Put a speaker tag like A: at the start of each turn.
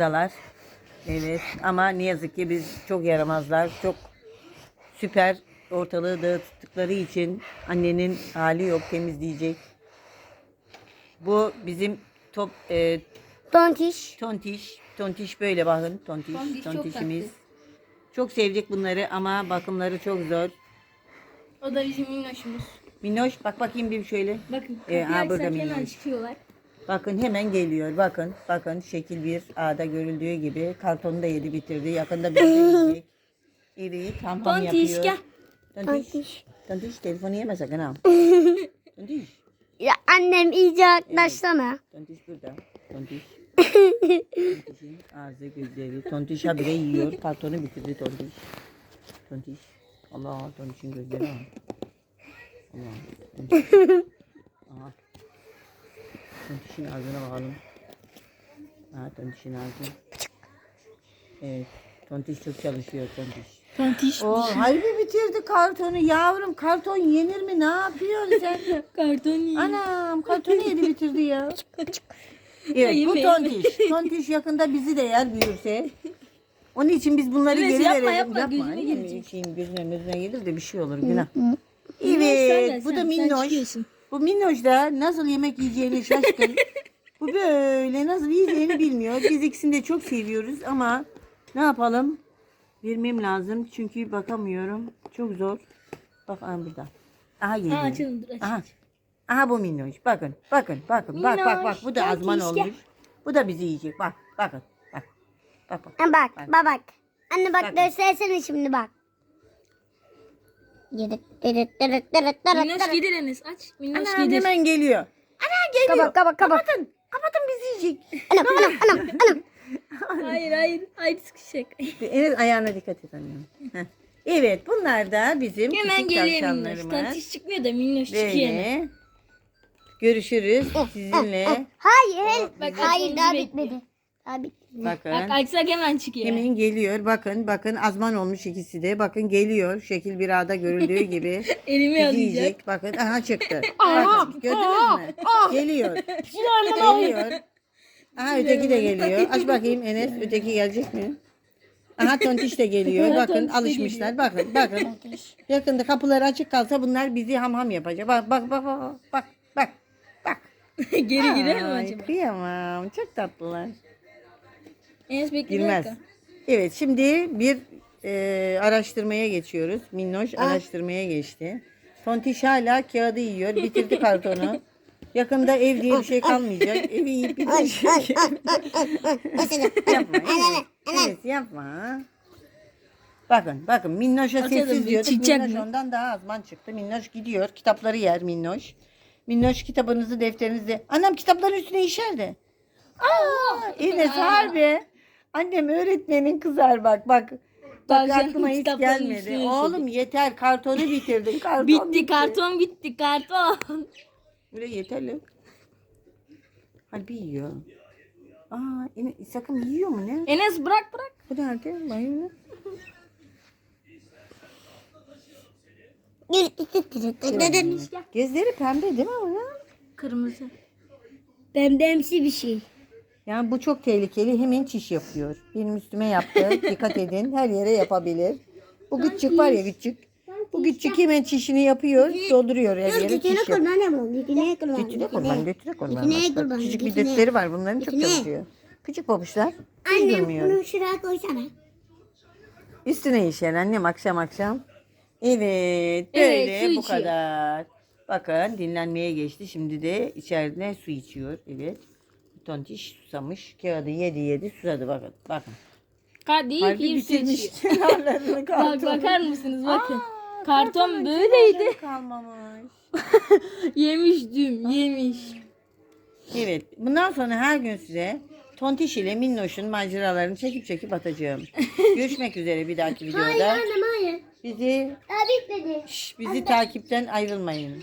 A: Buradalar. Evet ama ne yazık ki biz çok yaramazlar. Çok süper ortalığı dağıttıkları için annenin hali yok temizleyecek. Bu bizim top e,
B: Tontiş.
A: tontiş. Tontiş böyle bakın. Tontiş.
C: Tontiş çok
A: tontişimiz.
C: tatlı.
A: Çok sevdik bunları ama bakımları çok zor.
C: O da bizim minnoşumuz.
A: Minnoş bak bakayım bir şöyle.
C: Bakın
A: Ee,
C: kapıyı
A: ha, burada minnoş.
C: çıkıyorlar.
A: Bakın hemen geliyor. Bakın. Bakın şekil bir A'da görüldüğü gibi. Kartonu da yedi bitirdi. Yakında bir yiyecek. Evet. Tam tam
C: Tontiş,
A: yapıyor.
C: gel.
A: Tontiş.
B: Tontiş.
A: Telefonu yeme sakın ha. Tontiş.
B: Ya annem iyice yaklaşsana.
A: Tontiş burada. Tontiş. Tontişin ağzı gözleri. Tontiş habire yiyor. Kartonu bitirdi Tontiş. Tontiş. Allah Tontiş'in gözleri var. Allah. Tontiş. Aha. Tontiş'in ağzına bakalım. Ha Tontiş'in ağzı. Evet. Tontiş çok çalışıyor Tontiş.
C: Tontiş.
A: O harbi bitirdi kartonu yavrum. Karton yenir mi? Ne yapıyorsun sen?
C: Karton yiyor.
A: Anam kartonu yedi bitirdi ya. Evet bu tontiş. Tontiş yakında bizi de yer büyürse. Onun için biz bunları
C: Enes,
A: geri
C: yapma,
A: verelim.
C: yapma, gözüme
A: annem,
C: gelecek.
A: Şeyin gözüne gözüne gelir de bir şey olur günah.
C: Sen
A: Evet
C: de,
A: bu
C: sen-
A: da
C: sen
A: minnoş.
C: çıkıyorsun.
A: Bu minnoş da nasıl yemek yiyeceğini şaşkın. bu böyle nasıl yiyeceğini bilmiyor. Biz ikisini de çok seviyoruz ama ne yapalım? Vermem lazım çünkü bakamıyorum. Çok zor. Bak aha burada. Aha geliyor.
C: Ha açalım dur aç.
A: Aha. Aha bu minnoş. Bakın, bakın, bakın. Bak, bak, bak. Bu da
C: Minnoş,
A: azman
C: tontiş,
A: olmuş. Bu da bizi yiyecek. Bak, bakın. Bak. Bak, bak.
B: Ha, bak, bak bak. Anne bak
A: Bak.
B: göstersene şimdi bak.
C: Minnoş gelir Enes aç. Minnoş
A: Ana
C: gelir.
A: hemen geliyor. Ana geliyor.
B: Kabak, kabak, kabak.
A: Kapatın. Kapatın bizi yiyecek.
B: Anam, anam, anam, anam.
C: Hayır hayır. Hayır sıkışacak.
A: Evet ayağına dikkat et annem. Heh. Evet bunlar da bizim
C: Hemen
A: küçük
C: geliyor Minnoş.
A: tavşanlarımız.
C: Tontiş çıkmıyor da Minnoş çıkıyor.
A: Böyle. Görüşürüz sizinle.
B: Hayır,
C: Bak,
B: hayır
C: açmamızı
B: daha bitmedi. Bitmedi.
A: Bakın.
C: Bak açsak hemen çıkıyor.
A: Hemen geliyor. Bakın bakın azman olmuş ikisi de. Bakın geliyor. Şekil bir ağda görüldüğü gibi.
C: Elimi
A: yiyecek. Bakın aha çıktı. Bakın, gördünüz mü? Geliyor. Geliyor. Aha öteki de geliyor. Aç bakayım Enes. Öteki gelecek mi? Aha tontiş de geliyor. Bakın alışmışlar. Bakın bakın. Yakında kapıları açık kalsa bunlar bizi ham ham yapacak. Bak bak bak bak bak bak.
C: Geri girer mi acaba?
A: Kıyamam. Çok tatlılar.
C: Enes bekle
A: Girmez.
C: dakika.
A: Evet şimdi bir e, araştırmaya geçiyoruz. Minnoş araştırmaya geçti. Tontiş hala kağıdı yiyor. Bitirdi kartonu. Yakında ev diye bir şey kalmayacak. Evi yiyip bitirecek. yapma. Evet yapma. Bakın bakın Minnoş'a
C: Açalım
A: sessiz
C: bir,
A: diyorduk. Minnoş
C: mı?
A: ondan daha azman çıktı. Minnoş gidiyor. Kitapları yer Minnoş. Minnoş kitabınızı defterinizi. Annem kitapların üstüne işerdi. Aa, Enes harbi. Annem öğretmenin kızar bak bak. Bak
C: Tavşanın
A: aklıma hiç gelmedi.
C: üstüne
A: Oğlum yeter kartonu bitirdin. Karton
C: Bitti karton bitti karton.
A: Böyle yeterli. Harbi yiyor. Aa, Enes, sakın yiyor mu ne?
C: Enes bırak bırak.
A: Bu nerede? Bayılır. Gözleri pembe değil mi onun?
C: Kırmızı.
B: Bembemsi bir şey.
A: Yani bu çok tehlikeli. Hemen çiş yapıyor. Benim üstüme yaptı. Dikkat edin. Her yere yapabilir. Bu küçük var ya küçük. Bu küçük hemen çişini yapıyor. Dolduruyor her yere
B: Götüne
A: çiş yapıyor.
B: kurban ama. Götüne kurban. Götüne
A: bak,
B: kurban,
A: Küçük bir
B: götüne.
A: dötleri var. Bunların çok
B: Götüne.
A: çalışıyor. Küçük babuşlar. Hiç
B: Annem
A: durmuyor.
B: bunu şuraya koysana.
A: Üstüne işer annem akşam akşam. Evet
C: Evet,
A: böyle
C: su
A: bu
C: içiyor.
A: kadar. Bakın dinlenmeye geçti. Şimdi de içeride su içiyor. Evet. Tontiş susamış. Kağıdı yedi yedi susadı bakın. Bakın.
C: Hadi
A: Harbi
C: yiyip
A: bitirmiş
C: içiyor.
A: kenarlarını
C: Bak
A: kartonu.
C: bakar mısınız bakın.
A: Aa,
C: Karton böyleydi.
A: Kalmamış.
C: Yemiş düm yemiş.
A: Evet. Bundan sonra her gün size Tontiş ile Minnoş'un maceralarını çekip çekip atacağım. Görüşmek üzere bir dahaki videoda.
B: Annem hayır.
A: Bizi
B: Daha bitmedi.
A: Şş, bizi takipten ayrılmayın.